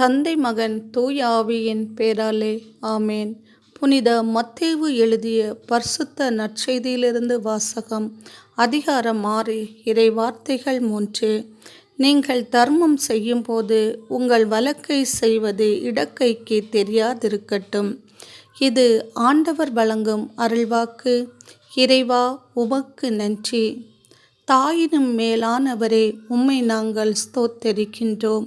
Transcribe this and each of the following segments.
தந்தை மகன் தூய ஆவியின் பேராலே ஆமேன். புனித மத்தேவு எழுதிய பர்சுத்த நற்செய்தியிலிருந்து வாசகம் அதிகாரம் ஆறு இறை வார்த்தைகள் மூன்று. நீங்கள் தர்மம் செய்யும்போது உங்கள் வழக்கை செய்வது இடக்கைக்கு தெரியாதிருக்கட்டும். இது ஆண்டவர் வழங்கும் அருள்வாக்கு. இறைவா உமக்கு நன்றி. தாயினும் மேலானவரே உம்மை நாங்கள் ஸ்தோத்தரிக்கின்றோம்.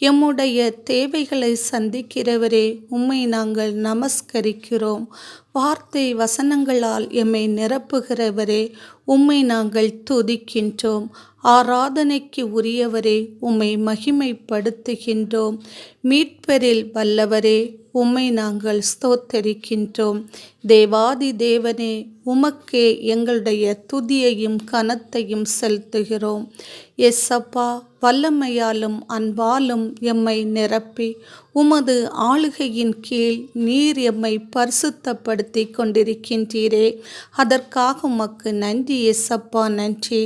எம்முடைய தேவைகளை சந்திக்கிறவரே உம்மை நாங்கள் நமஸ்கரிக்கிறோம். வார்த்தை வசனங்களால் எம்மை நிரப்புகிறவரே உம்மை நாங்கள் துதிக்கின்றோம். ஆராதனைக்கு உரியவரே உம்மை மகிமைப்படுத்துகின்றோம். மீட்பரில் வல்லவரே உம்மை நாங்கள் ஸ்தோத்தரிக்கின்றோம். தேவாதி தேவனே உமக்கே எங்களுடைய துதியையும் கனத்தையும் செலுத்துகிறோம். எஸ் அப்பா வல்லமையாலும் அன்பாலும் எம்மை நிரப்பி உமது ஆளுகையின் கீழ் நீர் எம்மை பரிசுத்தப்படுத்தி கொண்டிருக்கின்றீரே. அதற்காக உமக்கு நன்றி எஸ்அப்பா நன்றி.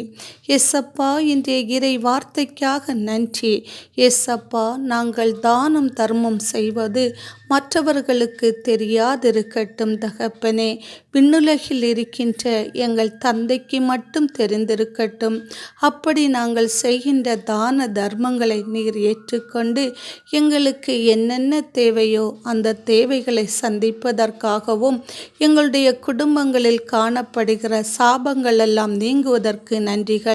எஸ்அப்பா இன்றைய இறை வார்த்தைக்காக நன்றி. எஸ்அப்பா நாங்கள் தானம் தர்மம் செய்வது மற்றவர்களுக்கு தெரியாதிருக்கட்டும் தகப்பனே. விண்ணுலகில் இருக்கின்ற எங்கள் தந்தைக்கு மட்டும் தெரிந்திருக்கட்டும். அப்படி நாங்கள் செய்கின்ற தான தர்மங்களை நீர் ஏற்றுக்கொண்டு எங்களுக்கு என்னென்ன தேவையோ அந்த தேவைகளை சந்திப்பதற்காகவும் எங்களுடைய குடும்பங்களில் காணப்படுகிற சாபங்கள் எல்லாம் நீங்குவதற்கு நன்றிகள்.